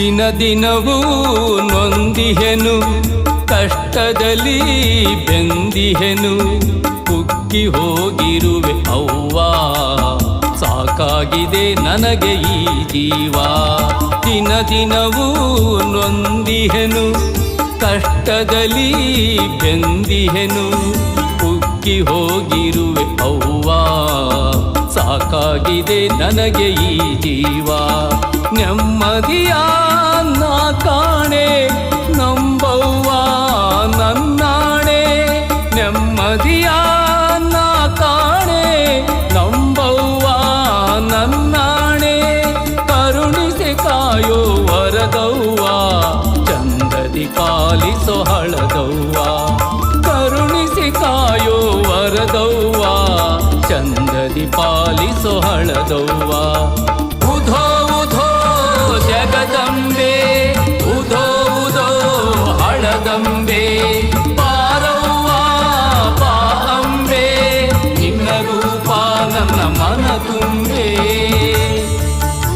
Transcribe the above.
ದಿನ ದಿನವೂ ನೊಂದಿಹೆನು, ಕಷ್ಟದಲ್ಲಿ ಬೆಂದಿಹೆನು, ಕುಕ್ಕಿ ಹೋಗಿರುವೆ ಅವ್ವ, ಸಾಕಾಗಿದೆ ನನಗೆ ಈ ಜೀವ. ದಿನ ದಿನವೂ ನೊಂದಿಹೆನು, ಕಷ್ಟದಲ್ಲಿ ಬೆಂದಿಹೆನು ಕುಕ್ಕಿ ಹೋಗಿರುವೆ ಅವ್ವ. ಸಾಕಾಗಿದೆ ನನಗೆ ಈ ಜೀವ. ನೆಮ್ಮದಿಯ ನಾ ಕಾಣೆ, ನಂಬವ್ವ ನನ್ನಾಣೆ. ನೆಮ್ಮದಿಯ ನಾ ಕಾಣೆ, ನಂಬವ್ವ ನನ್ನಾಣೆ. ಕರುಣಿಸಿ ಕಾಯೋ ವರದವ್ವ, ಚಂದದಿ ಪಾಲಿಸೋ ಹಳದವ್ವ. ವರದವ್ವ ಚಂದದಿ ಪಾಲಿಸೋ ಹಳದವ್ವ. ಉಧೋ ಉಧೋ, ಜಗದಂಬೆ, ಉಧೋ ಉಧೋ, ಹಳದಂಬೆ. ಪಾರವ್ವ ಪಾಂಬೆ ನಿನ್ನ ರೂಪ ನನ್ನ ಮನ ತುಂಬೆ.